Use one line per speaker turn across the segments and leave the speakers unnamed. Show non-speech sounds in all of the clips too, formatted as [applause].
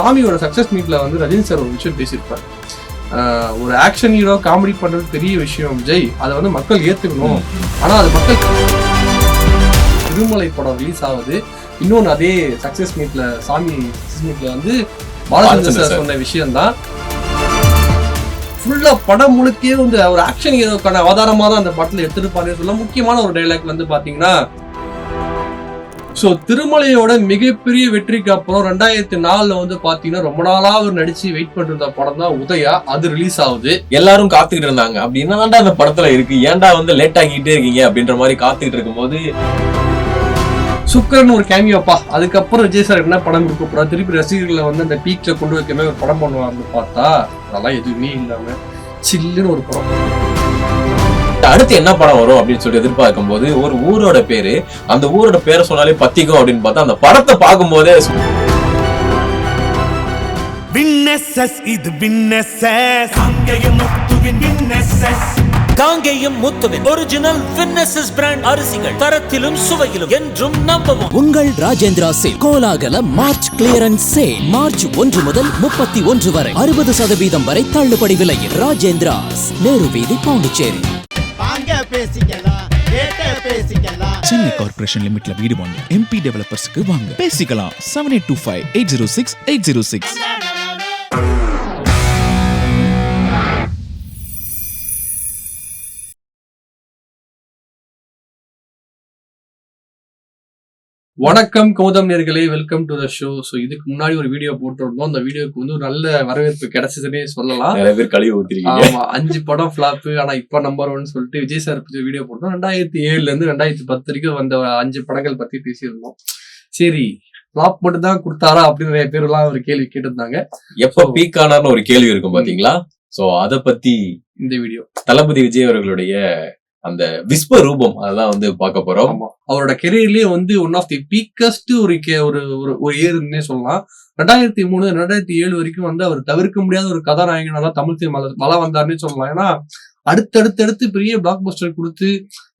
சாமியோட சக்சஸ் மீட்ல வந்து ரஜினி சார் ஒரு விஷயம் பேசியிருப்பார். ஒரு ஆக்ஷன் ஹீரோ காமெடி பண்றது பெரிய விஷயம். விஜய் அதை வந்து மக்கள் ஏத்துக்கணும். ஆனா அது மக்கள் திருமலை படம் ரிலீஸ் ஆகுது. இன்னொன்னு அதே சக்சஸ் மீட்ல சாமி சக்சஸ் மீட்ல வந்து பாலச்சந்திர சார். சொன்ன விஷயம் தான் ஃபுல்லா படம் முழுக்கே வந்து ஒரு ஆக்ஷன் ஹீரோக்கான அவதாரமா தான் அந்த படத்துல எடுத்திருப்பாரு சொல்ல முக்கியமான ஒரு டைலாக் வந்து பாத்தீங்கன்னா ஸோ திருமலையோட மிகப்பெரிய வெற்றிக்கு அப்புறம் ரெண்டாயிரத்தி நாலுல வந்து பாத்தீங்கன்னா ரொம்ப நாளா அவர் நடிச்சு வெயிட் பண்ணிருந்த படம் தான் உதயா. அது ரிலீஸ் ஆகுது.
எல்லாரும் காத்துக்கிட்டு இருந்தாங்க. அப்படி என்னதான்டா அந்த படத்துல இருக்கு? ஏன்டா வந்து லேட் ஆகிட்டே இருக்கீங்க? அப்படின்ற மாதிரி காத்துக்கிட்டு இருக்கும்போது
சுக்கரன் ஒரு கேமியோப்பா அதுக்கப்புறம் விஜய் சார் என்ன படம் கொடுக்க போறா திருப்பி ரசிகர்களை வந்து அந்த பீக்ல கொண்டு வைக்கமே ஒரு படம் பண்ணுவாங்கன்னு பார்த்தா அதெல்லாம் எதுவுமே இல்லாம சில்லுன்னு ஒரு படம்.
அடுத்து என்ன படம் வரும் அப்படின்னு சொல்லி எதிர்பார்க்கும் போது ஒரு ஊரோட பேரு அந்த ஊரோட பேரை சொன்னாலே பத்திக்கும் அப்படின்னு பார்த்தா அந்த படத்தை
முத்துவின் விண்ணெஸ்எஸ்
காங்கேயம் முத்துவின் ஒரிஜினல் வின்னசஸ் பிராண்ட் அரிசிகள் தரத்திலும் சுவையிலும் என்றும் நம்பவும்.
உங்கள் ராஜேந்திரா சேல் கோலாகல மார்ச் கிளியரன்ஸ் சேல் மார்ச் ஒன்று முதல் முப்பத்தி ஒன்று வரை அறுபது சதவீதம் வரை தள்ளுபடி விலையில் ராஜேந்திராஸ் நேரு வீதி பாண்டிச்சேரி.
பேசிக்கலாம்.
சென்னை கார்பரேஷன் லிமிட்ல வீடு வாங்க எம்பி டெவலப்பர்ஸ்க்கு வாங்க. பேசிக்கலாம். Seven eight two five eight zero six eight zero six
வணக்கம் கௌதம் நேர்களே welcome to the show so இதுக்கு முன்னாடி ஒரு வீடியோ போட்டிருந்தோம். அந்த வீடியோக்கு வந்து ஒரு நல்ல வரவேற்பு கிடைச்சதுன்னே சொல்லலாம்.
நிறைய பேர் கழுவி ஊத்திருக்கீங்க.
ஆமா அஞ்சு படம் ஃபிளாப் ஆனா இப்ப நம்பர் ஒன் சொல்லிட்டு விஜய் சார் வீடியோ போட்டோம் ரெண்டாயிரத்தி ஏழுல இருந்து ரெண்டாயிரத்தி பத்து வரைக்கும் வந்த அஞ்சு படங்கள் பத்தி பேசியிருந்தோம். சரி ஃபிளாப் மட்டும் தான் கொடுத்தாரா அப்படின்னு நிறைய பேர் எல்லாம் ஒரு கேள்வி கேட்டிருந்தாங்க.
எப்ப பீக் ஆனார்னு ஒரு கேள்வி இருக்கும் பாத்தீங்களா? சோ அத பத்தி
இந்த வீடியோ
தளபதி விஜய் அவர்களுடைய அந்த விஸ்வ ரூபம் அதெல்லாம் வந்து பார்க்க போறோம்.
அவரோட கெரியர்லயே வந்து ஒன் ஆஃப் தி பீக்கஸ்ட் ஒரு ஒரு ஒரு ஒரு இயர்னே சொல்லலாம். ரெண்டாயிரத்தி மூணு ரெண்டாயிரத்தி ஏழு வரைக்கும் வந்து அவர் தவிர்க்க முடியாத ஒரு கதாநாயகனா தான் தமிழ் சினிமா வள வந்தாருன்னே சொல்லலாம். ஏன்னா அடுத்தடுத்தடுத்து பெரிய பிளாக் பஸ்டர் கொடுத்து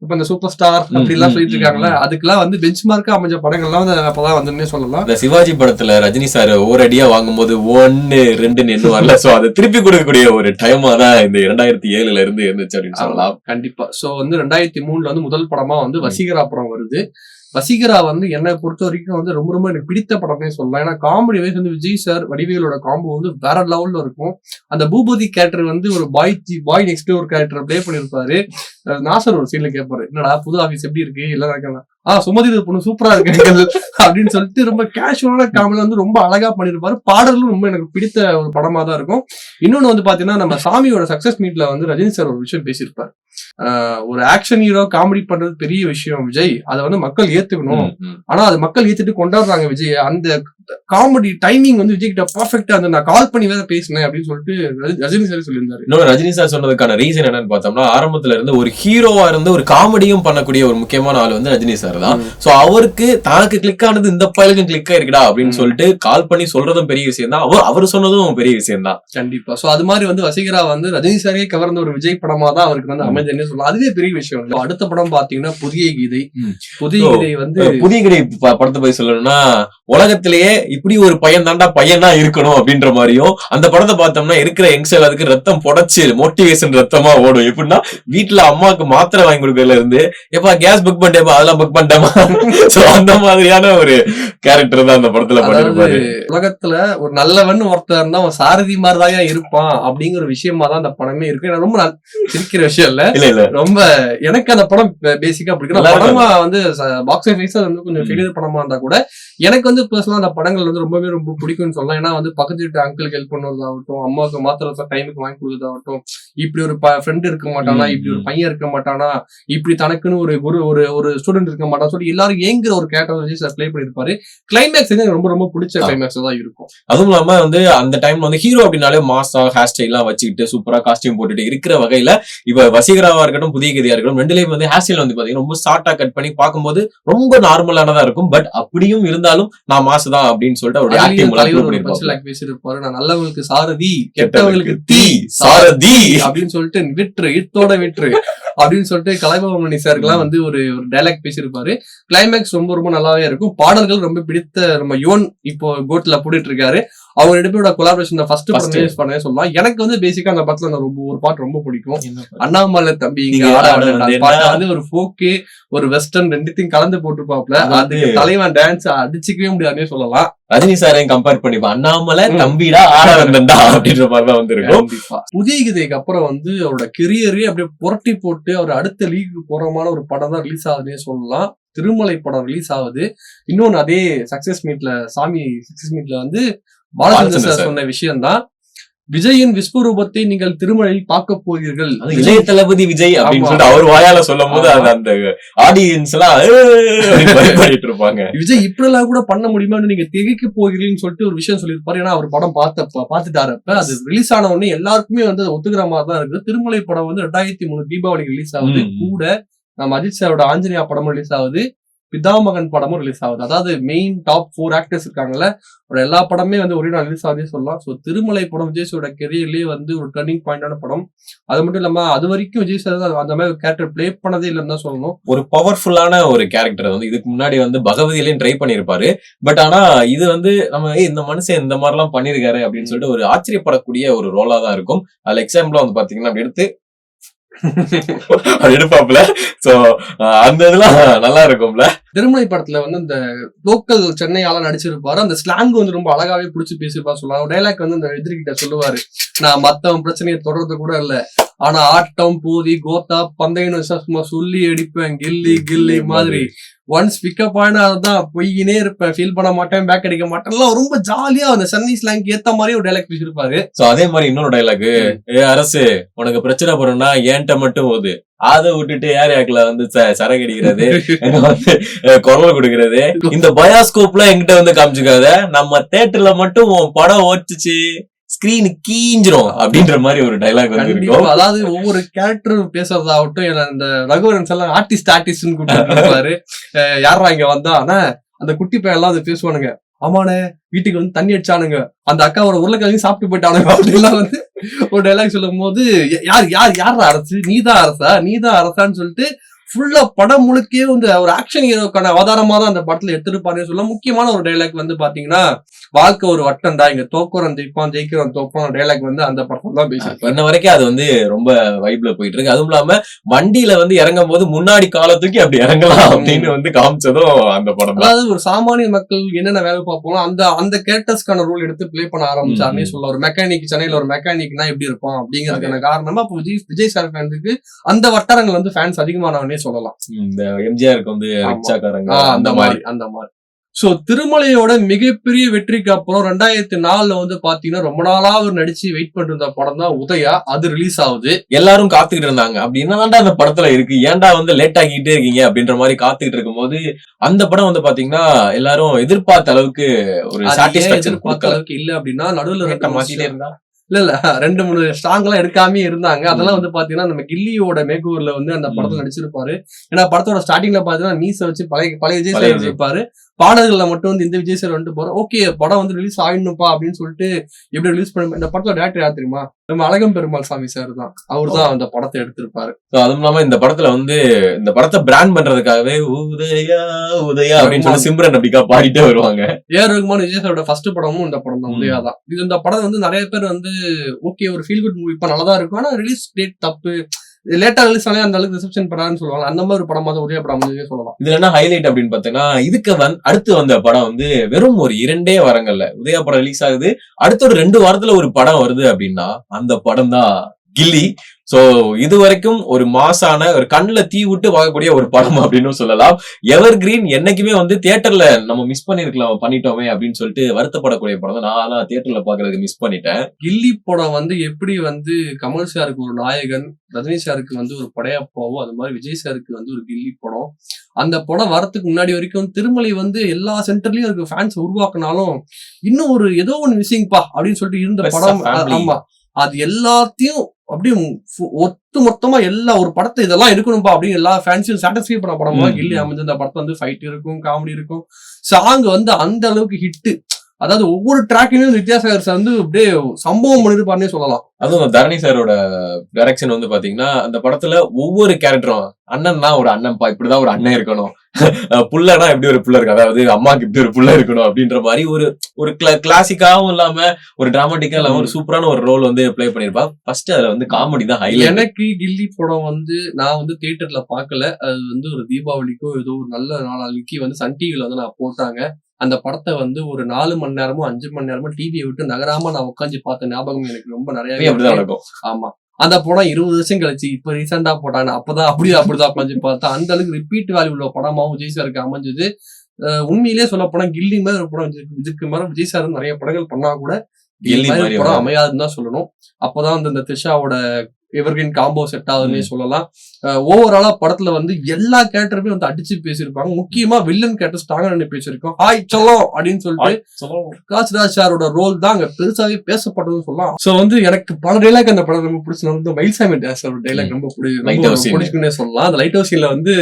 இப்ப இந்த சூப்பர் ஸ்டார் அப்படி எல்லாம்
ம்,
சொல்லிட்டு
ம்,
இருக்காங்கல்ல அதுக்கெல்லாம் வந்து பெஞ்ச் மார்க்கா அமைஞ்ச படங்கள்லாம் வந்து அப்பதான் வந்துன்னே சொல்லலாம்.
இந்த சிவாஜி படத்துல ரஜினி சார் ஓரடியா வாங்கும்போது ஒன்னு ரெண்டுன்னு எண்ணுவார்ல சோ அதை திருப்பி கொடுக்கக்கூடிய ஒரு டைமா தான் இந்த இரண்டாயிரத்தி ஏழுல இருந்து இருந்துச்சு அப்படின்னு சொல்லலாம்.
கண்டிப்பா. சோ வந்து ரெண்டாயிரத்தி மூணுல வந்து முதல் படமா வந்து வசீகரா படம் வருது. வசீகரா வந்து என்னை பொறுத்த வரைக்கும் வந்து ரொம்ப ரொம்ப எனக்கு பிடித்த படம்னே சொல்லலாம். ஏன்னா காமெடி வைஸ் வந்து விஜய் சார் வடிவேலோட காம்போ வந்து வேற லெவல்ல இருக்கும். அந்த பூபதி கேரக்டர் வந்து ஒரு பாய் பாய் நெக்ஸ்ட் ஒரு கேரக்டர் ப்ளே பண்ணிருப்பாரு. நாசர் ஒரு சீன்ல கேட்பாரு என்னடா புது ஆபீஸ் எப்படி இருக்கு? எல்லாம் இருக்காங்க ஆஹ் சுமதி பொண்ணு சூப்பரா இருக்கு [laughs] அப்படின்னு சொல்லிட்டு ரொம்ப கேஷுவலான காமெடி வந்து ரொம்ப அழகா பண்ணிருப்பாரு. பாடலும் ரொம்ப எனக்கு பிடித்த ஒரு படமா தான் இருக்கும். இன்னொன்னு வந்து பாத்தீங்கன்னா நம்ம சாமியோட சக்சஸ் மீட்ல வந்து ரஜினி சார் ஒரு விஷயம் பேசியிருப்பாரு. ஒரு ஆக்ஷன் ஹீரோ காமெடி பண்றது பெரிய விஷயம் விஜய். அதை வந்து மக்கள் ஏத்துக்கணும். ஆனா அது மக்கள் ஏத்துட்டு கொண்டாடுறாங்க விஜய். அந்த காமெடி டைமிங் வந்து விஜய் கிட்ட பர்ஃபெக்டா அந்த நான் கால் பண்ணி வேற பேசினேன் அப்படின்னு சொல்லிட்டு ரஜி- ரஜினி சார் சொல்லியிருந்தாரு.
இன்னொரு ரஜினி சார் சொன்னதுக்கான ரீசன் என்னன்னு பார்த்தோம்னா ஆரம்பத்துல இருந்து ஒரு ஹீரோவா இருந்து ஒரு காமெடியும் பண்ணக்கூடிய ஒரு முக்கியமான ஆள் வந்து ரஜினி சார் தான். சோ அவருக்கு தனக்கு கிளிக் ஆனது இந்த பயலுக்கும் கிளிக் ஆயிருக்குடா அப்படின்னு. சொல்லிட்டு கால் பண்ணி சொல்றதும் பெரிய விஷயம் தான். அவர் அவர் சொன்னதும் பெரிய விஷயம் தான்.
கண்டிப்பா. சோ அது மாதிரி வந்து வசீகரா வந்து ரஜினி சாரே கவர்ந்த ஒரு விஜய் படமா தான் அவருக்கு வந்து அமைஞ்சதுன்னு சொல்லலாம் அதுவே பெரிய விஷயம் இல்ல. அடுத்த படம் பாத்தீங்கன்னா புதிய கீதை. புதிய கீதை வந்து
புதிய ப- படத்தை போய் சொல்லணும்னா உலகத்திலேயே இப்படி ஒரு பையன் தாண்டா பையனா இருக்கணும் அப்படின்ற மாதிரியும் அந்த படத்தை பார்த்தோம்னா இருக்கிற யங்ஸ்டர் அதுக்கு ரத்தம் புடைச்சு மோட்டிவேஷன் ரத்தமா ஓடும். எப்படின்னா வீட்டுல அம்மாவுக்கு மாத்திரை வாங்கி கொடுக்கறதுல இருந்து எப்பா கேஸ் புக் பண்ணிட்டேப்பா அதெல்லாம் புக் பண்ணிட்டேமா சோ [laughs] அந்த மாதிரியான ஒரு கேரக்டர் தான் அந்த படத்துல பண்ணிருப்பாரு.
உலகத்துல ஒரு நல்லவன் ஒருத்தர் இருந்தா அவன் சாரதி மாதிரிதான் இருப்பான் அப்படிங்கிற விஷயமா தான் அந்த படமே இருக்கு. ரொம்ப சிரிக்கிற விஷயம் இல்ல.
இல்ல இல்ல.
ரொம்ப எனக்கு அந்த படம் பேசிக்கா பிடிக்கும். படமா வந்து பாக்ஸ் ஆஃபீஸ் அது வந்து கொஞ்சம் ஃபெயிலியர் படமா இருந்தா கூட எனக்கு வந்து பர்சனலா அந்த படங்கள் வந்து ரொம்பவே ரொம்ப பிடிக்கும்னு சொல்லலாம். ஏன்னா வந்து பக்கத்து வீட்டு அங்கிளுக்கு ஹெல்ப் பண்ணுறதாகட்டும் அம்மாவுக்கு மாத்திரை டைமுக்கு வாங்கி கொடுக்கறதாகட்டும் இப்படி ஒரு ஃப்ரெண்ட் இருக்க மாட்டானா? இப்படி ஒரு. பையன் இருக்க மாட்டானா? இப்படி தனக்குன்னு ஒரு குரு ஒரு ஒரு ஸ்டூடெண்ட் இருக்க மாட்டான் சொல்லி எல்லாரும் ஏங்குற ஒரு வச்சு சார் ப்ளே பண்ணிருப்பாரு கிளைமேக்ஸ் வந்து ரொம்ப ரொம்ப பிடிச்ச. கிளைமேக்ஸ் தான் இருக்கும்.
அதுவும் இல்லாம வந்து அந்த டைம்ல வந்து ஹீரோ அப்படின்னாலே மாசா ஹேர் ஸ்டைல் எல்லாம் வச்சுக்கிட்டு சூப்பரா காஸ்டியூம் போட்டுட்டு இருக்கிற வகையில இப்ப வசீகராவா இருக்கட்டும் புதிய கதியா இருக்கட்டும் ரெண்டுலயும் வந்து ஹேர் ஸ்டைல் வந்து பாத்தீங்கன்னா ரொம்ப ஷார்ட்டா கட் பண்ணி பார்க்கும்போது ரொம்ப நார்மலானதா இருக்கும். பட் அப்படியும் இருந்தாலும் நான் மாசுதான் அப்படின்னு சொல்லிட்டு அவருடைய ஆக்டிங்
பேசியிருப்பாரு. நான் நல்லவங்களுக்கு சாரதி கெட்டவங்களுக்கு தீ
சாரதி.
அப்படின்னு சொல்லிட்டு விட்டுரு இட்டோட விட்டுரு அப்படின்னு சொல்லிட்டு கலைபவமணி சாருக்குலாம் வந்து ஒரு ஒரு டைலாக் பேசியிருப்பாரு. கிளைமேக்ஸ் ரொம்ப ரொம்ப நல்லாவே இருக்கும். பாடல்கள் ரொம்ப பிடித்த நம்ம யுவன் இப்போ கோட்ல போட்டுட்டு இருக்காரு. அவங்க ரெண்டு பேரோட கொலாபரேஷன் ஃபர்ஸ்ட். படம் யூஸ் பண்ணவே சொல்லலாம். எனக்கு வந்து பேசிக்கா அந்த படத்துல அந்த ரொம்ப ஒரு பாட்டு ரொம்ப பிடிக்கும். அண்ணாமலை தம்பி. பாட்டு வந்து ஒரு ஃபோக்கு ஒரு வெஸ்டர்ன் ரெண்டுத்தையும் கலந்து போட்டுருப்பாப்ல
அது
அதுக்கு தலைவன் டான்ஸ் அடிச்சுக்கவே முடியாதுன்னே சொல்லலாம்.
ரஜினி சாரையும் கம்பேர் பண்ணிப்பா அண்ணாமலை. தம்பிடா வந்தா அப்படின்ற மாதிரிதான் வந்திருக்கும்.
கண்டிப்பா. புதிய கதைக்கு அப்புறம் வந்து அவரோட கெரியரே அப்படியே புரட்டி போட்டு அவர் அடுத்த லீக்கு போறமான ஒரு படம் தான் ரிலீஸ் ஆகுதுன்னே சொல்லலாம். திருமலை படம் ரிலீஸ் ஆகுது. இன்னொன்னு அதே சக்சஸ் மீட்ல சாமி சக்சஸ் மீட்ல வந்து பாலச்சந்திர. சொன்ன விஷயம் தான் விஜயின் விஸ்வரூபத்தை நீங்கள் திருமலையில் பார்க்க போகிறீர்கள்.
இளைய தளபதி விஜய் அப்படின்னு. சொல்லிட்டு அவர் வாயால சொல்லும் போது அந்த ஆடியன்ஸ் எல்லாம் [laughs] இருப்பாங்க.
விஜய் இப்படி எல்லாம் கூட பண்ண முடியுமான்னு நீங்க திகைக்க போகிறீங்கன்னு சொல்லிட்டு ஒரு விஷயம் சொல்லியிருப்பாரு. ஏன்னா அவர் படம் பார்த்தப்ப பார்த்துட்டாரப்ப அது ரிலீஸ் ஆன உடனே எல்லாருக்குமே வந்து ஒத்துக்கிற மாதிரி தான் இருக்கு திருமலை படம் வந்து ரெண்டாயிரத்தி மூணு தீபாவளிக்கு ரிலீஸ் ஆகுது. கூட நம்ம அஜித் சாரோட ஆஞ்சநேயா படமும் ரிலீஸ் ஆகுது. பிதாமகன் படமும் ரிலீஸ் ஆகுது. அதாவது மெயின் டாப் ஃபோர் ஆக்டர்ஸ் இருக்காங்கல்ல அவரோட எல்லா படமே வந்து ஒரே நாள் ரிலீஸ் ஆகுதே சொல்லலாம். ஸோ திருமலை படம் விஜய் சாரோட கெரியர்லேயே வந்து ஒரு டர்னிங் பாயிண்டான படம். அது மட்டும் இல்லாம அது வரைக்கும் விஜய் சார் அந்த மாதிரி கேரக்டர் ப்ளே பண்ணதே இல்லைன்னு தான் சொல்லணும்.
ஒரு பவர்ஃபுல்லான ஒரு கேரக்டர் வந்து இதுக்கு முன்னாடி வந்து பகவதியிலையும் ட்ரை பண்ணியிருப்பாரு. பட் ஆனா இது வந்து நம்ம இந்த மனுஷன் இந்த மாதிரிலாம் பண்ணியிருக்காரு பண்ணிருக்காரு அப்படின்னு சொல்லிட்டு ஒரு ஆச்சரியப்படக்கூடிய ஒரு ரோலா தான் இருக்கும். அதுல எக்ஸாம்பிளா வந்து பாத்தீங்கன்னா அப்படி எடுத்து [laughs] அது எடுப்பாப்ல சோ அந்த இதெல்லாம் நல்லா இருக்கும்ல.
திருமலை படத்துல வந்து இந்த லோக்கல் சென்னை ஆளா நடிச்சிருப்பாரு. அந்த ஸ்லாங் வந்து ரொம்ப அழகாவே புடிச்சு பேசியிருப்பாரு சொல்லலாம் டைலாக் வந்து இந்த எதிரிகிட்ட சொல்லுவாரு. நான் மத்தவன் பிரச்சனையை தொடர்றது கூட இல்ல. ஆனா ஆட்டம் பூதி கோத்தா பந்தயம்னு வச்சா சும்மா சொல்லி அடிப்பேன். கில்லி கில்லி மாதிரி. ஒன்ஸ் பிக்கப் ஆனா அதுதான். பொய்யினே இருப்பேன். ஃபீல் பண்ண மாட்டேன். பேக் அடிக்க மாட்டேன். எல்லாம் ரொம்ப ஜாலியா அந்த சென்னை ஸ்லாங்க்கு ஏத்த மாதிரி ஒரு டைலாக் பேசியிருப்பாரு.
சோ அதே மாதிரி இன்னொரு டைலாக் ஏ அரசு உனக்கு பிரச்சனை போறோம்னா ஏன்ட்ட மட்டும் போகுது அதை விட்டுட்டு ஏர் யாக்ல வந்து ச- [laughs] குரல் கொடுக்கறது. இந்த பயாஸ்கோப்ல என்கிட்ட வந்து காமிச்சுக்காத நம்ம தேட்டர்ல மட்டும் உன் படம் ஓட்டுச்சு ஸ்கிரீன் கீஞ்சிரும் அப்படின்ற மாதிரி ஒரு டைலாக் வந்து இருக்கும்.
அதாவது ஒவ்வொரு கேரக்டர் பேசுறதாகட்டும் இந்த ரகுவரன்ஸ் எல்லாம் ஆர்டிஸ்ட் ஆர்டிஸ்ட்னு கூப்பிட்டு யாரா இங்க வந்தா? ஆனா அந்த குட்டி பையன் எல்லாம் அது பேசுவானுங்க. ஆமாண்ணே வீட்டுக்கு வந்து தண்ணி அடிச்சானுங்க. அந்த அக்காவோட உருளைக்கிழங்கு சாப்பிட்டு போயிட்டானுங்க அப்படிலாம் வந்து ஒரு டைலாக் சொல்லும் போது யார் யார் யாரா அரசு? நீதான் அரசா? நீதான் அரசான்னு சொல்லிட்டு ஃபுல்லா படம் முழுக்கே வந்து ஒரு ஆக்ஷன் ஹீரோக்கான அவதாரமா தான் அந்த படத்துல எடுத்துருப்பாருன்னு சொல்ல முக்கியமான ஒரு டைலாக் வந்து பாத்தீங்கன்னா வாழ்க்கை ஒரு வட்டம் தான் இங்க தோக்குறோம் ஜெயிப்பான் ஜெயிக்கிறோம் தோப்பான் டைலாக் வந்து அந்த படத்துல தான் பேசியிருப்பாரு
இன்ன வரைக்கும் அது வந்து ரொம்ப வைப்ல போயிட்டு இருக்கு. அதுவும் இல்லாம வண்டியில வந்து இறங்கும் போது முன்னாடி காலை தூக்கி அப்படி இறங்கலாம் அப்படின்னு வந்து காமிச்சதும் அந்த படம்
அதாவது ஒரு சாமானிய மக்கள் என்னென்ன வேலை பார்ப்போம் அந்த அந்த கேரக்டர்ஸ்க்கான ரோல் எடுத்து ப்ளே பண்ண ஆரம்பிச்சாருன்னே. சொல்ல. ஒரு மெக்கானிக் சென்னையில ஒரு மெக்கானிக்னா எப்படி இருப்பான் அப்படிங்கிறதுக்கான காரணமா அப்போ விஜய் விஜய் சார் ஃபேன்ஸுக்கு அந்த வட்டாரங்கள் வந்து ஃபேன்ஸ் அதிகமானவனே சொல்லலாம்.
இந்த எம்ஜிஆருக்கு வந்து. ரிக்ஷாக்காரங்க அந்த மாதிரி
அந்த மாதிரி. சோ திருமலையோட மிகப்பெரிய வெற்றிக்கு அப்புறம் ரெண்டாயிரத்தி நாலுல வந்து பாத்தீங்கன்னா ரொம்ப நாளா அவர் நடிச்சு வெயிட் பண்ணிட்டு இருந்த படம் தான் உதயா. அது ரிலீஸ் ஆகுது.
எல்லாரும் காத்துக்கிட்டு இருந்தாங்க. அப்படி என்னதான்டா அந்த படத்துல இருக்கு? ஏன்டா வந்து லேட் ஆகிட்டே இருக்கீங்க? அப்படின்ற மாதிரி காத்துக்கிட்டு இருக்கும்போது அந்த படம் வந்து பாத்தீங்கன்னா எல்லாரும் எதிர்பார்த்த அளவுக்கு ஒரு சாட்டிஸ்பாக்சன்
அளவுக்கு இல்ல அப்படின்னா நடுவுல ரெண்டு
மாத்திட்டே இருந்தா?
இல்ல இல்ல. ரெண்டு மூணு ஸ்ட்ராங் எல்லாம் எடுக்காம இருந்தாங்க. அதெல்லாம் வந்து பாத்தீங்கன்னா நம்ம கில்லியோட மேகூர்ல வந்து அந்த படத்துல நடிச்சிருப்பாரு. ஏன்னா படத்தோட ஸ்டார்டிங்ல பாத்தீங்கன்னா மீச வச்சு பழைய பழைய விஜய். இருப்பாரு. பாடல்கள்ல மட்டும் வந்து இந்த விஜய் சார் வந்துட்டு போறோம். ஓகே படம் வந்து ரிலீஸ் ஆயிடணும்ப்பா அப்படின்னு சொல்லிட்டு எப்படி ரிலீஸ் பண்ண இந்த படத்தோட டேரக்டர் யார் தெரியுமா? நம்ம அழகம் பெருமாள் சாமி சார் தான். அவர் தான் அந்த படத்தை எடுத்திருப்பாரு.
So, அதுவும் இல்லாம இந்த படத்துல வந்து இந்த படத்தை பிராண்ட் பண்றதுக்காகவே உதயா உதயா அப்படின்னு சொல்லி சிம்ரன் அப்படிக்கா பாடிட்டே வருவாங்க.
ஏஆர் ரகுமான் விஜய் சாரோட ஃபர்ஸ்ட் படமும் இந்த படம் தான். உதயா தான். இது இந்த படம் வந்து நிறைய பேர் வந்து ஓகே ஒரு ஃபீல் குட் மூவி இப்ப நல்லா தான் இருக்கும். ஆனா ரிலீஸ் டேட் தப்பு. லேட்டா ரிலீஸ் ஆனே அந்த அளவுக்கு ரிசப்ஷன் பண்ணான்னு சொல்லுவாங்க அந்த மாதிரி ஒரு படமா உதய படம் சொல்லலாம்.
இதுல என்ன ஹைலைட் அப்படின்னு பாத்தீங்கன்னா இதுக்கு வந்து அடுத்து வந்த படம் வந்து வெறும் ஒரு இரண்டே வாரங்கள்ல உதயா படம் ரிலீஸ் ஆகுது. அடுத்த ஒரு ரெண்டு வாரத்துல ஒரு படம் வருது அப்படின்னா அந்த படம் தான் கில்லி. சோ இது வரைக்கும் ஒரு மாசான ஒரு கண்ணுல தீ விட்டு வாங்கக்கூடிய ஒரு படம் அப்படின்னு சொல்லலாம். எவர் கிரீன் என்னைக்குமே வந்து தியேட்டர்ல நம்ம மிஸ் பண்ணிருக்கலாம் பண்ணிட்டோமே அப்படின்னு சொல்லிட்டு வருத்தப்படக்கூடிய படம் தான். நான் தியேட்டர்ல பாக்குறதுக்கு மிஸ் பண்ணிட்டேன்.
கில்லி படம் வந்து எப்படி வந்து கமல் சாருக்கு ஒரு நாயகன் ரஜினி சாருக்கு வந்து ஒரு படையப்பாவோ அது மாதிரி விஜய் சாருக்கு வந்து ஒரு கில்லி படம். அந்த படம் வரதுக்கு முன்னாடி வரைக்கும் திருமலை வந்து எல்லா சென்டர்லயும் அதுக்கு ஃபேன்ஸ் உருவாக்குனாலும் இன்னும் ஒரு ஏதோ ஒன்னு மிஸ்ஸிங்ப்பா அப்படின்னு சொல்லிட்டு இருந்த படம். ஆமா. அது எல்லாத்தையும் அப்படியே ஒட்டு மொத்தமா எல்லா ஒரு படத்தை இதெல்லாம் இருக்கணும்பா அப்படின்னு எல்லா ஃபேன்ஸையும் சாட்டிஸ்ஃபை பண்ண படமா கில்லி. அமைஞ்சு அந்த படத்துல வந்து ஃபைட் இருக்கும் காமெடி இருக்கும். சாங் வந்து அந்த அளவுக்கு ஹிட் அதாவது ஒவ்வொரு ட்ராக்குமே வித்யாசாகர் சார் வந்து அப்படியே சம்பவம் பண்ணிருப்பாருன்னே சொல்லலாம்.
அதுவும் தரணி சாரோட டைரக்ஷன் வந்து பாத்தீங்கன்னா அந்த படத்துல ஒவ்வொரு கேரக்டரும் அண்ணன்னா ஒரு அண்ணன்ப்பா இப்படிதான் ஒரு அண்ணன் இருக்கணும். [laughs] புள்ளனா எப்படி ஒரு புள்ள இருக்கு அதாவது அம்மாக்கு இப்படி ஒரு புள்ள இருக்கணும் அப்படின்ற மாதிரி ஒரு ஒரு கிளாசிக்காவும் இல்லாம ஒரு டிராமாட்டிக்கா இல்லாம ஒரு சூப்பரான ஒரு ரோல் வந்து ப்ளே பண்ணிருப்பா ஃபர்ஸ்ட் அதுல வந்து காமெடி தான் ஹைலைட்
எனக்கு கில்லி படம் வந்து நான் வந்து தியேட்டர்ல பார்க்கல. அது வந்து ஒரு தீபாவளிக்கோ ஏதோ ஒரு நல்ல நாளைக்கு வந்து சன் டிவில வந்து நான் போட்டாங்க. அந்த படத்தை வந்து ஒரு நாலு மணி நேரமோ அஞ்சு மணி நேரமோ டிவியை விட்டு நகராம நான் உட்காந்து பார்த்த ஞாபகம் எனக்கு ரொம்ப நிறைய
அப்படிதான் நடக்கும்.
ஆமா. அந்த படம் இருபது வருஷம் கழிச்சு இப்ப ரீசெண்டா போட்டாங்க அப்பதான் அப்படி அப்படிதான் உட்காந்து பார்த்தா அந்த அளவுக்கு ரிப்பீட் வேல்யூ உள்ள படமாவும் விஜய் சாருக்கு அமைஞ்சது. உண்மையிலேயே சொல்ல போனா கில்லி மாதிரி ஒரு படம் இதுக்கு- மேல விஜய் சார் நிறைய படங்கள் பண்ணா கூட படம். அமையாதுன்னு தான் சொல்லணும். அப்பதான் வந்து இந்த த்ரிஷாவோட எவர்கின் காம்போ செட் ஆகுதுன்னே சொல்லலாம். ஓவராலா படத்துல வந்து எல்லா கேரக்டருமே வந்து அடிச்சு பேசியிருப்பாங்க. முக்கியமா வில்லன் கேரக்டர் ஸ்ட்ராங்கா நின்று பேசியிருக்கோம். ஹாய் சொல்லும் அப்படின்னு சொல்லிட்டு காசிராஜ் சாரோட ரோல் தான் அங்க பெருசாவே பேசப்பட்டதுன்னு சொல்லலாம். சோ வந்து எனக்கு பல டைலாக் அந்த படம் ரொம்ப பிடிச்சது வந்து மயில்சாமி சாரோட டைலாக் ரொம்ப. பிடிக்கும்னே சொல்லலாம். அந்த லைட் ஹவுஸ் சீன்ல வந்து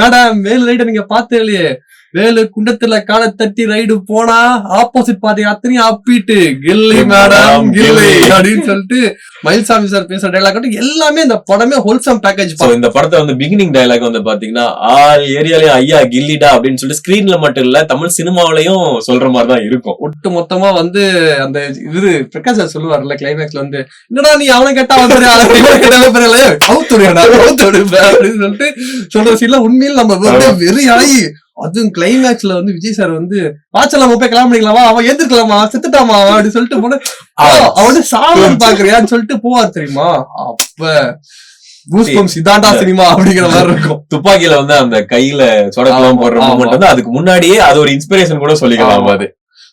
மேடம் வேலு ரைட நீங்க பார்த்தே இல்லையே வேலு குண்டத்துல காலை தட்டி ரைடு போனா ஆப்போசிட் பாத்தீங்க அத்தனையும் அப்பிட்டு கில்லி மேடம் கில்லி அப்படின்னு சொல்லிட்டு மயில்சாமி சார் பேசுற டைலாக் எல்லாமே இந்த படமே ஹோல்சம் பேக்கேஜ்
சோ இந்த படத்தை வந்து பிகினிங் டயலாக் வந்து பாத்தீங்கன்னா ஆல் ஏரியாலயும் ஐயா கில்லிடா அப்படின்னு சொல்லிட்டு ஸ்கிரீன்ல மட்டும் இல்ல தமிழ் சினிமாவிலையும் சொல்ற மாதிரி தான் இருக்கும்.
ஒட்டு மொத்தமா வந்து அந்த இவரு பிரகாஷ் சார் சொல்லுவார்ல கிளைமேக்ஸ்ல வந்து என்னடா நீ அவனை கேட்டா அப்படின்னு சொல்லிட்டு சொல்ற சீன்ல உண்மையில நம்ம வந்து வெறி ஆகி அதுவும் கிளைமேக்ஸ்ல வந்து விஜய் சார் வந்து பாச்சலாம் போய் கிளம்ப பண்ணிக்கலாமா அவன் ஏத்துக்கலாமா செத்துட்டாமா? அப்படின்னு சொல்லிட்டு போன அவனு சாவன் பாக்குறியான்னு சொல்லிட்டு போவார் தெரியுமா? அப்ப கூஸ்பம்ஸ் இதாண்டா சினிமா அப்படிங்கிற மாதிரி இருக்கும்
துப்பாக்கியில வந்து அந்த கையில சொடக்கலாம் போடுற. மூமெண்ட் வந்து அதுக்கு முன்னாடியே அது ஒரு இன்ஸ்பிரேஷன் கூட சொல்லிக்கலாம். அது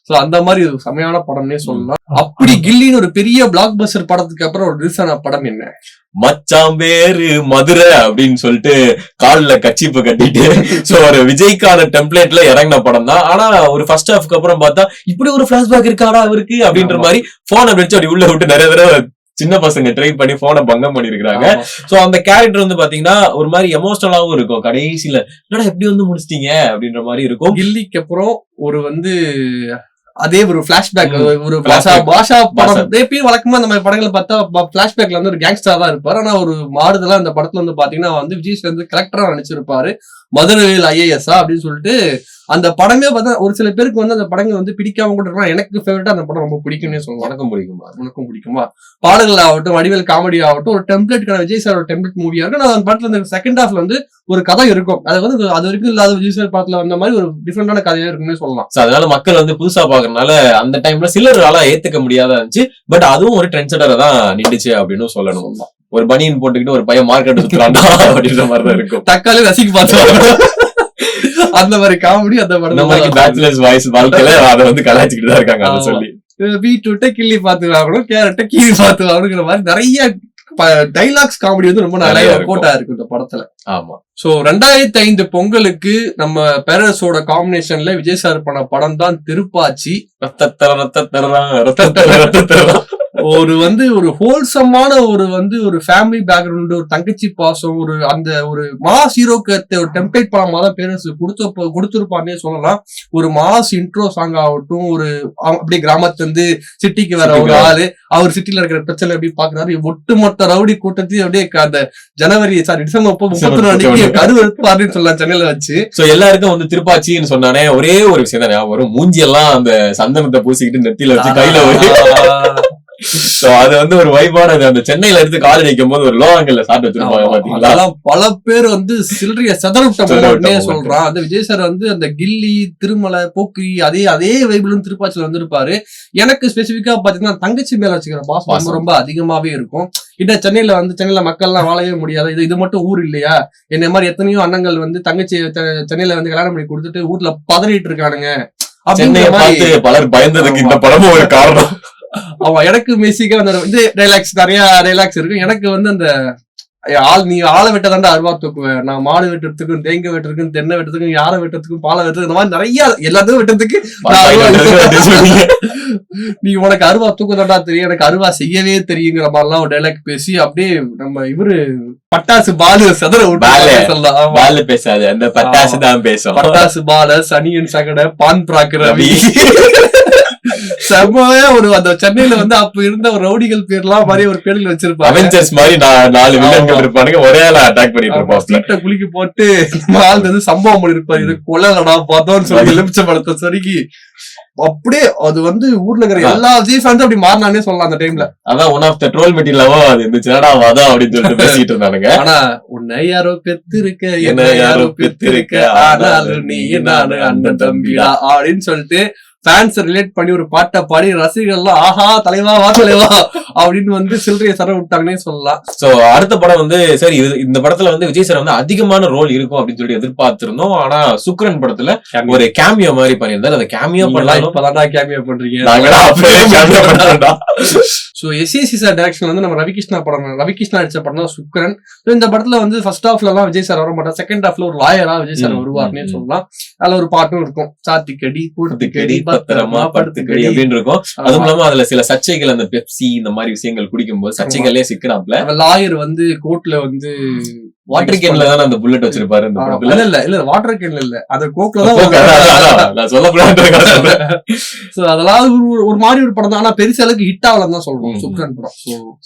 சோ அந்த மாதிரி ஒரு செமையான படம்னே சொல்லலாம் அப்படி கில்லின்னு ஒரு பெரிய பிளாக் பஸ்டர் படத்துக்கு அப்புறம் ஒரு ரிலீஸ் ஆன படம் என்ன
மச்சான் பேரு மதுரை அப்படின்னு சொல்லிட்டு கால்ல கச்சிப்பு கட்டிட்டு சோ ஒரு விஜய்க்கான டெம்ப்ளேட்ல இறங்கின படம் தான் ஆனா ஒரு ஃபர்ஸ்ட் ஹாஃப்க்கு அப்புறம் பார்த்தா இப்படி ஒரு பிளாஷ்பேக் இருக்காடா அவருக்கு அப்படின்ற. மாதிரி போனை வச்சு அப்படி உள்ள விட்டு நிறைய தடவை சின்ன பசங்க ட்ரை பண்ணி போனை பங்கம் பண்ணிருக்காங்க. சோ அந்த கேரக்டர் வந்து பாத்தீங்கன்னா ஒரு மாதிரி எமோஷனலாவும் இருக்கும் கடைசியில என்னடா எப்படி வந்து முடிச்சிட்டீங்க அப்படின்ற மாதிரி இருக்கும்
கில்லிக்கு அப்புறம் ஒரு வந்து அதே ஒரு பிளாஷ்பேக். ஒரு பாஷா. பாஷா படம். எப்பயும் வழக்கமா அந்த மாதிரி படங்களை பார்த்தா பிளாஷ்பேக்ல வந்து ஒரு கேங்ஸ்டர் தான் இருப்பாரு ஆனா ஒரு மாறுதலா இந்த படத்துல வந்து பாத்தீங்கன்னா வந்து விஜய் வந்து கலெக்டரா நினைச்சிருப்பாரு மதுரையில் ஐஏஎஸ்ஸா அப்படின்னு சொல்லிட்டு அந்த படமே பார்த்தா ஒரு சில பேருக்கு வந்து அந்த படங்கள் வந்து பிடிக்காம கூட இருக்கலாம். எனக்கு ஃபேவரட்டா அந்த படம் ரொம்ப பிடிக்கும்னே சொல்லுவோம்
வணக்கம் பிடிக்குமா
உனக்கும் பிடிக்குமா? பாடல்கள் ஆகட்டும் வடிவேல் காமெடி ஆகட்டும் ஒரு டெம்ப்ளேட்கான விஜய் சார் ஒரு டெம்ப்ளேட் மூவியா இருக்கும் நான் அந்த படத்துல இந்த செகண்ட் ஹாஃப்ல வந்து ஒரு கதை இருக்கும். அது வந்து அது வரைக்கும் இல்லாத விஜய் சார் படத்துல வந்த மாதிரி ஒரு டிஃப்ரெண்டான கதையா இருக்குன்னு சொல்லலாம்.
அதனால மக்கள் வந்து புதுசா பாக்குறதுனால அந்த டைம்ல சிலரால ஏத்துக்க முடியாத இருந்துச்சு. பட் அதுவும் ஒரு ட்ரெண்ட் செட்டரை தான் நின்றுச்சு அப்படின்னு சொல்லணும். ஒரு பனியன் போட்டுக்கிட்டு ஒரு பையன் மார்க்கெட் சுத்துறான்டா அப்படின்ற மாதிரி தான் இருக்கும்.
தக்காளி ரசிக்க பார்த்து அந்த மாதிரி காமெடி அந்த
இந்த மாதிரி பேச்சுலர்ஸ் வாய்ஸ் வாழ்க்கையில அதை வந்து கலாய்ச்சிக்கிட்டு தான் இருக்காங்க அதை. சொல்லி.
பீட்ரூட்டை கிள்ளி பார்த்து வாங்கணும் கேரட்டை கீழி பார்த்து வாங்கணுங்கிற மாதிரி நிறைய டைலாக்ஸ் காமெடி வந்து ரொம்ப
நிறைய.
கோட்டா இருக்கு இந்த படத்துல.
ஆமா.
சோ ரெண்டாயிரத்தி ஐந்து பொங்கலுக்கு நம்ம பேரரசோட காம்பினேஷன்ல விஜய் சார் பண்ண படம் தான் திருப்பாச்சி.
ரத்தத்தர ரத்தத்தரா ரத்தத்தர ரத்தத்தரா
ஒரு வந்து ஒரு ஹோல்சமான ஒரு வந்து ஒரு ஃபேமிலி பேக்ரவுண்ட் ஒரு தங்கச்சி பாசம் ஒரு அந்த ஒரு மாஸ் ஹீரோக்கு ஒரு டெம்ப்ளேட் படமா தான் பேரரசு கொடுத்து கொடுத்துருப்பான்னே சொல்லலாம். ஒரு மாஸ் இன்ட்ரோ சாங் ஆகட்டும் ஒரு அப்படியே கிராமத்துல இருந்து சிட்டிக்கு வர ஒரு. ஆளு அவர் சிட்டில இருக்கிற பிரச்சனை எப்படி பாக்குறாரு. ஒட்டுமொத்த ரவுடி கூட்டத்தையும் அப்படியே அந்த ஜனவரி சாரி டிசம்பர் முப்பது முப்பத்தி அன்னைக்கு கருவறுப்பாருன்னு சொல்லலாம் சென்னையில வச்சு.
சோ எல்லாருக்கும் வந்து திருப்பாச்சின்னு சொன்னானே ஒரே ஒரு விஷயம் தான் வரும் மூஞ்சி எல்லாம் அந்த சந்தனத்தை பூசிக்கிட்டு நெத்தியில வச்சு கையில சோ அது வந்து ஒரு வைபானது அந்த சென்னையில எடுத்து கால் நிக்கும் போது ஒரு லோகங்கள்ல சாப்பிட்டு வச்சிருப்பாங்க பாத்தீங்களா?
அதெல்லாம் பல பேர் வந்து சில்லறைய செதறவிட்ட. சொல்றான். அந்த விஜய் சார் வந்து அந்த கில்லி திருமலை போக்கி அதே அதே வைபிளும் திருப்பாச்சில வந்திருப்பாரு. எனக்கு ஸ்பெசிபிக்கா பாத்தீங்கன்னா தங்கச்சி மேல வச்சுக்கிற பாசம் ரொம்ப அதிகமாவே இருக்கும். இந்த சென்னையில வந்து சென்னையில மக்கள்லாம் வாழவே முடியாது. இது இது மட்டும் ஊர் இல்லையா? என்ன மாதிரி எத்தனையோ அண்ணங்கள் வந்து தங்கச்சி சென்னையில வந்து கல்யாணம் பண்ணி கொடுத்துட்டு ஊர்ல பதறிட்டு இருக்கானுங்க.
பலர் பயந்ததுக்கு இந்த படமும் ஒரு காரணம்.
அவன் எனக்கு பேசிக்கா அந்த இது டைலாக்ஸ் நிறைய டைலாக்ஸ் இருக்கு. எனக்கு வந்து அந்த ஆள் நீ ஆளை வெட்டதாண்டா அருவா தூக்குவேன் நான் மாடு வெட்டுறதுக்கும் தேங்காய் வெட்டுறதுக்கும் தென்னை வெட்டுறதுக்கும் யாரை வெட்டுறதுக்கும் பாலை வெட்டுறதுக்கு இந்த மாதிரி நிறைய எல்லாத்தையும் வெட்டுறதுக்கு. நீ உனக்கு அருவா தூக்குதாண்டா தெரியும். எனக்கு அருவா செய்யவே தெரியுங்கிற மாதிரிலாம் ஒரு டைலாக் பேசி அப்படியே நம்ம இவரு பட்டாசு பாலு செதற
பாலு.
ஆமா.
பேசாது. அந்த பட்டாசு தான் பேசும்.
பட்டாசு பால சனியன் சகட பான் பிராக்கு ரவி. செம்மையா ஒரு அந்த சென்னையில வந்து அப்ப இருந்த ஒரு ரவுடிகள் பேர்லாம் மாதிரி ஒரு பேர்கள் வச்சிருப்பாங்க.
அவெஞ்சர்ஸ் மாதிரி நாலு வில்லன்கள். இருப்பானுங்க. ஒரே ஆள அட்டாக் பண்ணிட்டு இருப்பாப்ல
சீட்டை குலுக்கி போட்டு ஆள் வந்து சம்பவம் பண்ணிருப்பாரு. இது கொல்லடா பார்த்தோம்னு சொல்லி எலுமிச்ச பழத்தை சொருகி. அப்படியே அது வந்து ஊர்ல இருக்கிற எல்லா விஜய் ஃபேன்ஸும் அப்படி மாறினானே சொல்லலாம் அந்த டைம்ல
அதான் ஒன் ஆஃப் த ட்ரோல் மெட்டீரியலாவோ அது இருந்துச்சுடா வாதா அப்படின்னு சொல்லிட்டு பேசிட்டு இருந்தானுங்க.
ஆனா உன்னை யாரோ பெத்திருக்க
என்ன
என்ன
யாரோ பெத்திருக்க,
பெத்திருக்க ஆனாலும் நீ நானு அண்ணன் தம்பிடா. அப்படின்னு சொல்லிட்டு ஃபேன்ஸ் ரிலேட் பண்ணி ஒரு பாட்டை பாடி ரசிகர்கள் எல்லாம் ஆஹா தலைவா வா தலைவா அப்படின்னு வந்து சில்லறைய சர விட்டாங்கன்னே சொல்லலாம்.
சோ அடுத்த படம் வந்து சரி இது- இந்த படத்துல வந்து விஜய் சார் வந்து அதிகமான ரோல் இருக்கும் அப்படின்னு சொல்லி எதிர்பார்த்திருந்தோம். ஆனா சுக்ரன் படத்துல ஒரு கேமியோ மாதிரி பண்ணியிருந்தாரு. அந்த கேமியோ பண்ணாலும்
இப்பதான் கேமியா பண்றீங்க. சோ எஸ்ஏசி சார் டைரக்ஷன் வந்து நம்ம ரவிகிருஷ்ணா படம் ரவிகிருஷ்ணா நடிச்ச படம் தான் சுக்கரன். So, இந்த படத்துல வந்து ஃபர்ஸ்ட் ஹாஃப்ல எல்லாம் விஜய் சார் வர மாட்டார் செகண்ட் ஹாஃப்ல ஒரு லாயரா விஜய் சார் வருவார்னே. சொல்லலாம். அதுல ஒரு பாட்டும் இருக்கும். சாத்திக்கடி
படுத்துக்கடி
கூட்டுக்கடி
பத்திரமா படுத்துக்கடி அப்படின்னு இருக்கும். அதுவும் இல்லாம அதுல சில சர்ச்சைகள் அந்த பெப்சி இந்த மாதிரி விஷயங்கள் குடிக்கும்போது சர்ச்சைகளே சிக்கிறாப்ல.
லாயர் வந்து கோர்ட்ல வந்து
வாட்டர் கேன்ல தானே அந்த புல்லட் வச்சிருப்பாரு இந்த
ஆ,
படத்துல?
இல்ல இல்ல இல்ல வாட்டர் கேன்ல இல்ல. அந்த கோக்ல தான்
நான் [laughs] சொல்றேன்.
சோ அதெல்லாம் ஒரு ஒரு மாதிரி ஒரு படம் தான். ஆனா பெருசா அளவுக்கு ஹிட் ஆகலன்னு தான் சொல்றோம்.
ம்.
சுக்கரன் படம்.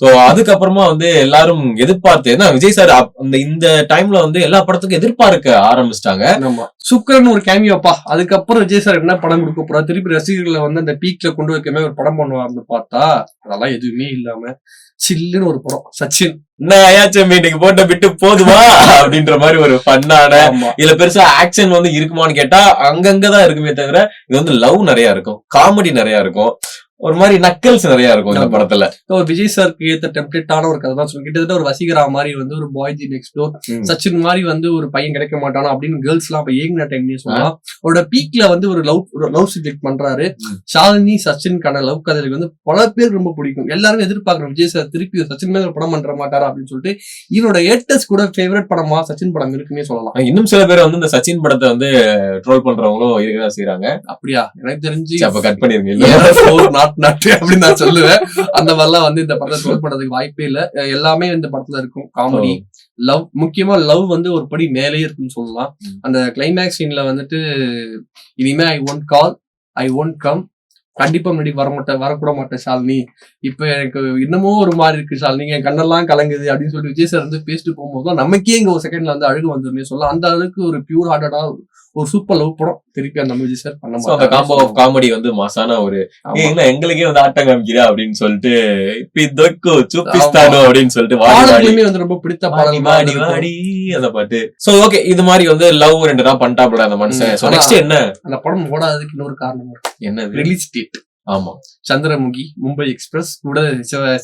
சோ அதுக்கப்புறமா வந்து எல்லாரும் எதிர்பார்த்து ஏன்னா விஜய் சார் அந்த இந்த டைம்ல வந்து எல்லா படத்துக்கும் எதிர்பார்க்க ஆரம்பிச்சிட்டாங்க.
ஆமா. சுக்கரன் ஒரு கேமியோப்பா அதுக்கப்புறம் விஜய் சார் என்ன படம் கொடுக்க போறா திருப்பி ரசிகர்களை வந்து அந்த பீக்ல கொண்டு வைக்கமே ஒரு படம் பண்ணுவார்னு பார்த்தா அதெல்லாம் எதுவுமே இல்லாம சில்லுன்னு ஒரு படம். சச்சின்.
என்ன ஆயாச்சும் இன்னைக்கு போட்ட விட்டு போதுமா? அப்படின்ற மாதிரி ஒரு ஃபன்னான இதுல பெருசா ஆக்ஷன் வந்து இருக்குமான்னு கேட்டா அங்கங்கதான் இருக்குமே தவிர இது வந்து லவ் நிறைய இருக்கும். காமெடி நிறைய இருக்கும். ஒரு மாதிரி நக்கல்ஸ் நிறைய இருக்கும் இந்த. படத்துல.
ஒரு விஜய் சாருக்கு ஏத்த டெம்ப்ளேட்டான ஒரு கதை தான் சொல்லணும் கிட்டத்தட்ட ஒரு வசீகரா மாதிரி வந்து ஒரு boy the next door. Sachin மாதிரி வந்து ஒரு பையன் கிடைக்க மாட்டானா அப்படின்னு கேர்ள்ஸ் எல்லாம் அப்ப ஏங்கின டைம்னே சொல்லலாம் அவரோட பீக்ல வந்து ஒரு லவ் லவ் சப்ஜெக்ட் பண்றாரு. ஷாலினி சச்சின்கான லவ் கதைகளுக்கு வந்து பல பேர் ரொம்ப பிடிக்கும். எல்லாரும் எதிர்பார்க்கறோம் விஜய் சார் திருப்பி சச்சின் மேல படம் பண்ற மாட்டாரா அப்படின்னு சொல்லிட்டு இவரோட ஏட்டஸ் கூட ஃபேவரட் படமா சச்சின் படம் இருக்குன்னே சொல்லலாம்.
இன்னும் சில பேர் வந்து இந்த சச்சின் படத்தை வந்து ட்ரோல் பண்றவங்களும் இருக்கதான் செய்யறாங்க
அப்படியா? எனக்கு தெரிஞ்சு
அப்ப கட் பண்ணிருங்க.
நாட் நாட் அப்படின்னு நான் சொல்லுவேன். அந்த மாதிரிலாம் வந்து இந்த படத்தை ட்ரோல் பண்றதுக்கு வாய்ப்பே இல்ல. எல்லாமே இந்த படத்துல இருக்கும். காமெடி லவ் முக்கியமா லவ் வந்து ஒரு படி மேலேயே இருக்குன்னு சொல்லலாம். அந்த கிளைமேக்ஸ் சீன்ல வந்துட்டு இனிமே I won't call I won't come கண்டிப்பா முன்னாடி வர மாட்டேன் வரக்கூட மாட்டேன் ஷாலினி. இப்ப எனக்கு இன்னமும் ஒரு மாதிரி இருக்கு ஷாலினி. என் கண்ணெல்லாம் கலங்குது அப்படின்னு சொல்லி விஜய் சார் வந்து பேசிட்டு போகும்போது நமக்கே இங்க ஒரு செகண்ட்ல வந்து அழுகு வந்துருமே சொல்லலாம். அந்த அளவுக்கு ஒரு பியூர் ஹார்ட்டடா ஒரு சூப்பர் லவ் படம். திருப்பி அந்த விஜய் சார் பண்ண
அந்த காம்போ ஆஃப் காமெடி வந்து மாசான ஒரு என்ன எங்களுக்கே வந்து ஆட்டம் காமிக்கிறா? அப்படின்னு சொல்லிட்டு இப்பி தொக்கு சுப்பிஸ்தானோ? அப்படின்னு சொல்லிட்டு வாடி
வந்து ரொம்ப பிடித்த பாடல்
வாடி வாடி அந்த பாட்டு. சோ ஓகே இது மாதிரி வந்து லவ் ரெண்டு தான் பண்ணிட்டாப்ல அந்த மனுஷன். சோ நெக்ஸ்ட் என்ன?
அந்த படம் ஓடாததுக்கு இன்னொரு காரணம்
என்னது?
ரிலீஸ் டேட்
ஆமா.
சந்திரமுகி மும்பை எக்ஸ்பிரஸ் கூட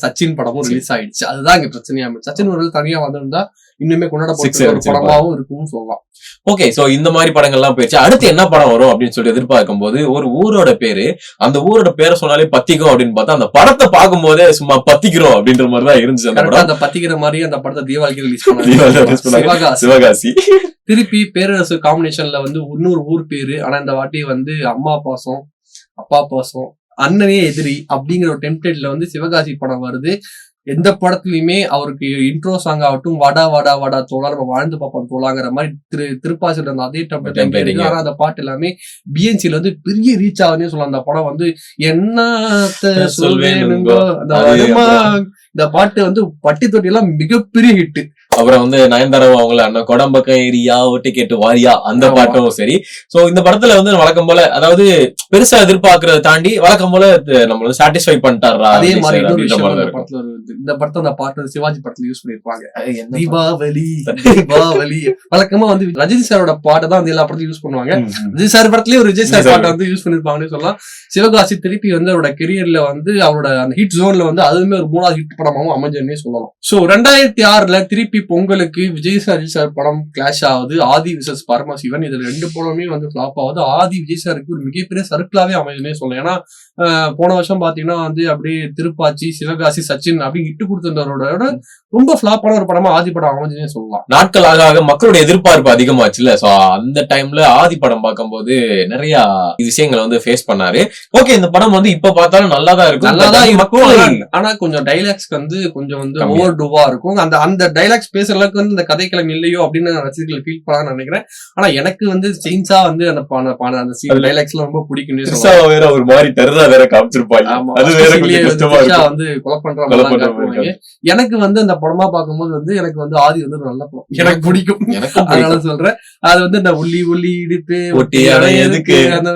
சச்சின் படமும் ரிலீஸ் ஆயிடுச்சு. அதுதான் இங்க பிரச்சனையா. சச்சின் ஒரு தனியா வந்திருந்தா இன்னுமே கொண்டாடப்பட்ட ஒரு. படமாவும் இருக்கும்னு சொல்லலாம்.
ஓகே சோ இந்த மாதிரி படங்கள்லாம் போயிடுச்சு. அடுத்து என்ன படம் வரும் அப்படின்னு சொல்லி எதிர்பார்க்கும் போது ஒரு ஊரோட பேரு அந்த ஊரோட பேரை சொன்னாலே பத்திக்கும் அப்படின்னு பார்த்தா அந்த படத்தை பார்க்கும் போதே சும்மா பத்திக்கிறோம் அப்படின்ற மாதிரி தான் இருந்துச்சு அந்த படம்.
அந்த பத்திக்கிற மாதிரி அந்த படத்தை தீபாவளிக்கு ரிலீஸ் பண்ணாங்க. சிவகாசி. திருப்பி பேரரசு காம்பினேஷன்ல வந்து இன்னொரு ஊர் பேரு. ஆனா இந்த வாட்டி வந்து அம்மா பாசம் அப்பா பாசம் அண்ணனே எதிரி அப்படிங்கிற ஒரு டெம்ப்ளேட்ல வந்து சிவகாசி படம் வருது. எந்த படத்துலயுமே அவருக்கு இன்ட்ரோ சாங் ஆகட்டும் வாடா வாடா வாடா தோலா நம்ம வாழ்ந்து பார்ப்போம் தோலாங்கிற மாதிரி திரு திருப்பாசில இருந்த அதே டெம்ப்ளேட். ஆனா அந்த பாட்டு எல்லாமே பிஎன்சில வந்து பெரிய ரீச் ஆகுதுன்னு சொல்லலாம். அந்த படம் வந்து என்னத்த சொல்வேனுங்கோ. அந்த இந்த பாட்டு வந்து பட்டி தொட்டி எல்லாம் மிகப்பெரிய ஹிட்
அப்புறம் வந்து நயன்தாராவும் அவங்கள அண்ணன் கொடம்பக்கம் ஏரியா ஒட்டி கேட்டு வாரியா அந்த. பாட்டும் சரி சோ இந்த படத்துல வந்து வழக்கம் போல அதாவது பெருசா எதிர்பார்க்கறத தாண்டி வழக்கம் போல இது நம்ம வந்து சாட்டிஸ்ஃபை பண்ணிட்டாரா
அதே மாதிரி இந்த படத்தை அந்த பாட்டு சிவாஜி படத்துல யூஸ் பண்ணிருப்பாங்க? தீபாவளி தீபாவளி வழக்கமா வந்து ரஜினி சாரோட பாட்டை தான் வந்து எல்லா படத்துலயும் யூஸ் பண்ணுவாங்க. விஜய் சார் படத்துலயே ஒரு விஜய் சார். பாட்டை வந்து யூஸ் பண்ணிருப்பாங்கன்னு சொல்லலாம் சிவகாசி திருப்பி வந்து அவரோட கெரியர்ல வந்து அவரோட அந்த ஹிட் ஜோன்ல வந்து அதுவுமே ஒரு மூணாவது ஹிட் படமாவும் அமைஞ்சதுன்னே சொல்லலாம் சோ ரெண்டாயிரத்தி ஆறுல திருப்பி பொங்கலுக்கு விஜய் சார் சார் படம் கிளாஷ் ஆகுது. ஆதி விசஸ் பரமசிவன். இதுல ரெண்டு படமே வந்து ஃபிளாப் ஆகுது. ஆதி விஜய் சாருக்கு ஒரு மிகப்பெரிய சர்க்கிளாவே அமைஞ்சதுன்னே சொல்லலாம். ஏன்னா போன வருஷம் பாத்தீங்கன்னா வந்து அப்படியே திருப்பாச்சி சிவகாசி சச்சின் அப்படி இட்டு கொடுத்திருந்தவரோட ரொம்ப ஃபிளாப்பான ஒரு படமா ஆதி படம் அமைஞ்சதுன்னே சொல்லலாம்.
நாட்கள் ஆக ஆக மக்களோட எதிர்பார்ப்பு அதிகமாச்சுல்ல. சோ அந்த டைம்ல ஆதி படம் பார்க்கும்போது நிறைய விஷயங்களை வந்து ஃபேஸ் பண்ணாரு. ஓகே இந்த படம் வந்து இப்ப பார்த்தாலும் நல்லா தான் இருக்கும்.
நல்லாதான்
But
இருக்கும். ஆனா- கொஞ்சம் டைலாக்ஸ் வந்து கொஞ்சம் வந்து. ஓவர் டூவா இருக்கும். அந்த அந்த டைலாக்ஸ் பேசுற அளவுக்கு வந்து இந்த கதைக்களம் இல்லையோ அப்படின்னு ரசிகர்கள் ஃபீல் பண்ண நினைக்கிறேன். ஆனா எனக்கு வந்து செயின்ஸா வந்து அந்த பான பான அந்த சீன் டைலாக்ஸ் எல்லாம் ரொம்ப சொல்லலாம்
வேற ஒரு மாதிரி டெரரா வேற காமிச்சிருப்பாங்க. அது வேற
வந்து கொலை பண்ற. எனக்கு வந்து அந்த படமா பார்க்கும்போது வந்து எனக்கு வந்து ஆதி வந்து ஒரு நல்ல படம். எனக்கு பிடிக்கும். அதனால
பிடிக்கும்.
சொல்றேன். அது வந்து இந்த உள்ளி உள்ளி இடிப்பு
ஒட்டி எதுக்கு?
அந்த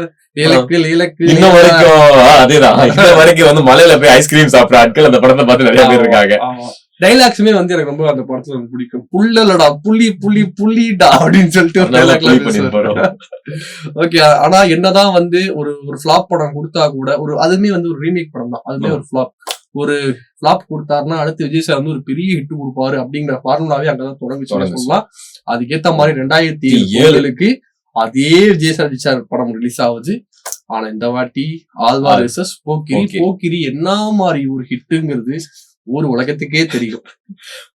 இன்ன வரைக்கும் அதேதான். இன்ன வரைக்கும் வந்து மலையில போய் ஐஸ்கிரீம் சாப்பிடுற ஆட்கள் அந்த படத்தை பார்த்து நிறைய பேர் இருக்காங்க.
டைலாக்ஸுமே வந்து எனக்கு ரொம்ப அந்த படத்துல எனக்கு பிடிக்கும். புள்ளலடா புள்ளி புள்ளி புள்ளிடா அப்படின்னு சொல்லிட்டு ஒரு. ஓகே ஆனா என்னதான் வந்து ஒரு ஒரு ஃபிளாப் படம் கொடுத்தா கூட ஒரு அதுமே வந்து ஒரு ரீமேக் படம் தான். அதுமே ஒரு ஃபிளாப் ஒரு ஃபிளாப் கொடுத்தாருன்னா அடுத்து விஜய் சார் வந்து ஒரு பெரிய ஹிட் கொடுப்பாரு அப்படிங்கிற ஃபார்முலாவே அங்கதான் தொடங்குச்சு. சொல்லலாம். அதுக்கேத்த மாதிரி ரெண்டாயிரத்தி
ஏழு.
ஏழுக்கு அதே விஜய் சார் விஜய் படம் ரிலீஸ் ஆகுது. ஆனா இந்த வாட்டி போக்கிரி.
போக்கிரி.
போக்கிரி என்ன மாதிரி ஒரு ஹிட்டுங்கிறது ஒரு உலகத்துக்கே தெரியும்.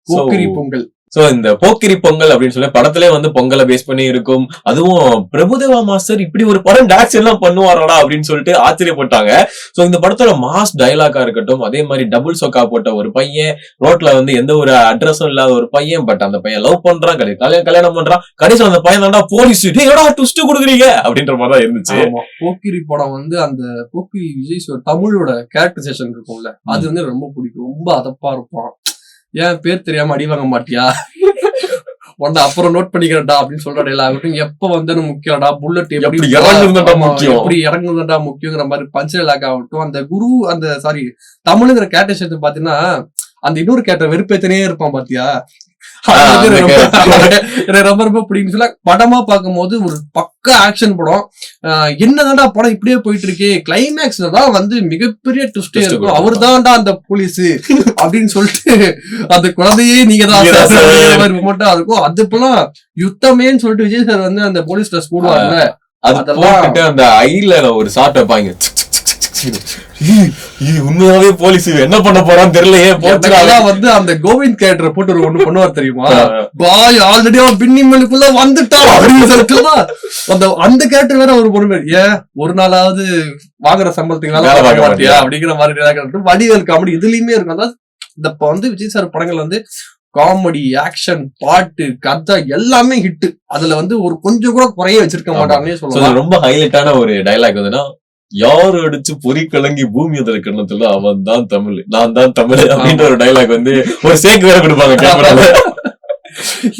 போக்கிரி பொங்கல்.
சோ இந்த போக்கிரி பொங்கல் அப்படின்னு சொல்லி படத்திலே வந்து பொங்கலை பேஸ் பண்ணி இருக்கும். அதுவும் பிரபுதேவா மாஸ்டர் இப்படி ஒரு படம் டாக்ஸ் எல்லாம் பண்ணுவாராடா அப்படின்னு சொல்லிட்டு ஆச்சரியப்பட்டாங்க. சோ இந்த படத்தோட மாஸ் டயலாக்கா இருக்கட்டும் அதே மாதிரி டபுள் சொக்கா போட்ட ஒரு பையன் ரோட்ல வந்து எந்த ஒரு அட்ரஸும் இல்லாத ஒரு பையன் பட் அந்த பையன் லவ் பண்றான் கல்யாணம் கல்யாணம் பண்றான். கடைசியில் அந்த பையன் தாண்டா போலீஸ் ஏடா ட்விஸ்ட் கொடுக்குறீங்க? அப்படின்ற மாதிரி தான் இருந்துச்சு.
போக்கிரி படம் வந்து அந்த போக்கிரி விஜய் தமிழோட கேரக்டரைசேஷன் இருக்கும்ல அது வந்து ரொம்ப பிடிக்கும். ரொம்ப அதப்பா இருப்பான். ஏன் பேர் தெரியாம அடி வாங்க மாட்டியா? உன்னை அப்புறம் நோட் பண்ணிக்கிறடா அப்படின்னு சொல்ற டைலாகட்டும் எப்ப வந்து முக்கியம்டா புல்லட் எப்படி ஆமா,
முக்கியம்.
எப்படி இறங்குறதுடா முக்கியங்கிற மாதிரி பஞ்ச் டைலாக் ஆகட்டும். அந்த குரு அந்த சாரி தமிழுங்கிற கேரக்டரைசேஷன் பாத்தீங்கன்னா அந்த இன்னொரு கேரக்டர் வெறுப்பேத்தனே இருப்பான் பாத்தியா? [laughs] [laughs] ரொம்ப- ரொம்ப பிடிக்கும். சொல்ல படமா பார்க்கும்போது ஒரு பக்க ஆக்ஷன் படம். என்னதான்டா படம் இப்படியே போயிட்டு இருக்கே கிளைமேக்ஸ்ல தான் வந்து மிகப்பெரிய ட்விஸ்டே இருக்கும். அவர் தான்டா அந்த போலீஸ் அப்படின்னு சொல்லிட்டு அந்த குழந்தையே நீங்க தான் மட்டும் இருக்கும். அது இப்பெல்லாம் யுத்தமேன்னு சொல்லிட்டு விஜய் சார் வந்து அந்த போலீஸ் ட்ரெஸ் போடுவாங்கல்ல
அது
அதெல்லாம்
அந்த ஐல ஒரு ஷாட் வைப்பாங்க. [laughs] உண்மையாவே போலீஸ் என்ன பண்ண போறான்னு தெரியலையே
எனக்கெல்லாம் வந்து அந்த கோவிந்த் கேரக்டர் போட்டு ஒரு ஒண்ணு பண்ணுவார் தெரியுமா? பாய் ஆல்ரெடி அவன் பின்னிமலுக்குள்ள வந்துட்டான் அப்படின்னு அந்த அந்த கேரக்டர் வேற ஒரு பொண்ணு ஏன் ஒரு நாளாவது வாங்குற சம்பளத்துக்கு
பார்க்க மாட்டியா?
அப்படிங்கிற மாதிரி வடிவேல் காமெடி இதுலயுமே இருக்கும். அதாவது இந்த வந்து விஜய் சார் படங்கள் வந்து காமெடி ஆக்ஷன் பாட்டு கதை எல்லாமே ஹிட் அதுல வந்து ஒரு கொஞ்சம் கூட குறைய வச்சிருக்க. மாட்டாங்கன்னே சொல்லலாம்.
ரொம்ப ஹைலைட்டான ஒரு டைலாக் வந்துன்னா யார் அடிச்சு பொறி கலங்கி பூமி அதில் கிணத்துல அவன் தான் தமிழ். நான் தான் தமிழ் அப்படின்ற ஒரு டைலாக் வந்து ஒரு சேக் வேற கொடுப்பாங்க கேமரால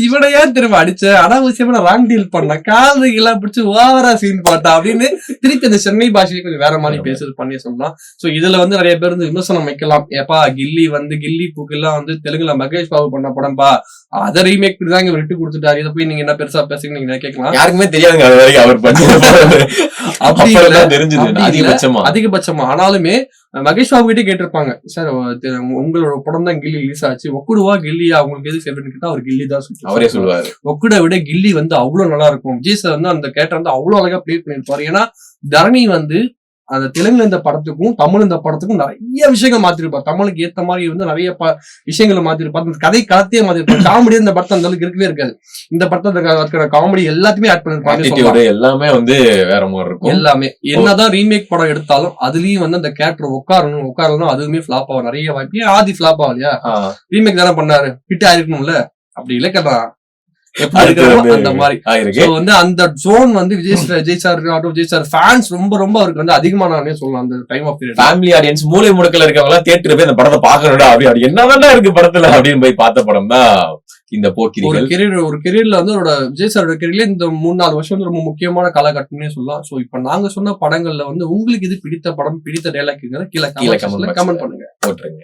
இவனை ஏன் திரும்ப அடிச்ச? அனாவசியமா ராங் டீல் பண்ண. காது எல்லாம் பிடிச்சு ஓவரா சீன் பாட்டா அப்படின்னு திருப்பி அந்த சென்னை பாஷையை கொஞ்சம் வேற மாதிரி பேசுறது பண்ணி சொல்லலாம். சோ இதுல வந்து நிறைய பேர் வந்து விமர்சனம் வைக்கலாம். ஏப்பா கில்லி வந்து கில்லி பூக்கெல்லாம் வந்து தெலுங்குல மகேஷ் பாபு பண்ண படம்பா. அதை ரீமேக் பண்ணி தான் இங்க விட்டு கொடுத்துட்டாரு. இதை போய் நீங்க என்ன பெருசா பேசுறீங்க நீங்க கேட்கலாம்.
யாருக்குமே தெரியாதுங்க அது வரைக்கும் அவர் பண்ணி [laughs] தெரிஞ்சது. அதிகபட்சமா.
அதிகபட்சமா. ஆனாலுமே மகேஷ் பாபு கிட்டே கேட்டிருப்பாங்க. சார் உங்களோட படம் தான் கில்லி ரிலீஸ் ஆச்சு. ஒக்குடுவா கில்லியா? உங்களுக்கு எது ஃபேவரட் கேட்டா அவர் கில்லி தான்.
அவரே சொல்லுவாரு.
ஒக்குட விட கில்லி வந்து அவ்வளவு நல்லா இருக்கும். விஜய் சார் வந்து அந்த கேரக்டர் வந்து அவ்வளவு அழகா ப்ளே பண்ணிருப்பாரு ஏன்னா தரணி வந்து அந்த தெலுங்குல இந்த படத்துக்கும் தமிழ் இந்த படத்துக்கும் நிறைய விஷயங்கள் மாத்திருப்பார் தமிழுக்கு ஏத்த மாதிரி வந்து நிறைய ப- விஷயங்களை மாத்திருப்பார் அந்த கதை களத்தையே மாத்திருப்பார் காமெடி இந்த படத்தை அந்த அளவுக்கு இருக்கவே இருக்காது. இந்த இருக்கிற காமெடி எல்லாத்தையுமே ஆட் பண்ணிருப்பாங்க
எல்லாமே வந்து வேற மாதிரி இருக்கும்.
எல்லாமே. என்னதான் ரீமேக் படம் எடுத்தாலும் அதுலயும் வந்து அந்த கேரக்டர் உட்காரணும் உட்காரணும் அதுவுமே ஃபிளாப் ஆகும். நிறைய வாய்ப்பு. ஆதி ஃபிளாப் ஆகலையா?
ஆ,
ரீமேக் தானே பண்ணாரு. ஹிட் ஆயிருக்கணும்ல. அப்படி இருக்கிறோமோ
வந்து
அந்த மாதிரி. வந்து அந்த ஜோன் வந்து Vijay sir Vijay sir Vijay sir fans ரொம்ப ரொம்ப அவருக்கு வந்து அதிகமானே சொல்லலாம். அந்த time of period
family audience மூலை முடக்கல இருக்கவங்க தேட்டர் போய் இந்த படத்தை பாக்கணும்டா அப்படி என்னதான்டா இருக்கு படத்துல? அப்படின்னு போய் பார்த்த படம் தான் இந்த
ஒரு
போக்கிரிகள்
கெரியர் ஒரு கெரியர்ல வந்து அவரோட விஜய் சாரோட கெரியர்ல இந்த மூணு நாலு வருஷம் வந்து ரொம்ப முக்கியமான காலகட்டம்னே சொல்லலாம். சோ இப்ப நாங்க சொன்ன படங்கள்ல வந்து உங்களுக்கு இது பிடித்த படம் பிடித்த டைலாக் கீழே
கீழே
கமெண்ட். பண்ணுங்க.
போட்டுருங்க.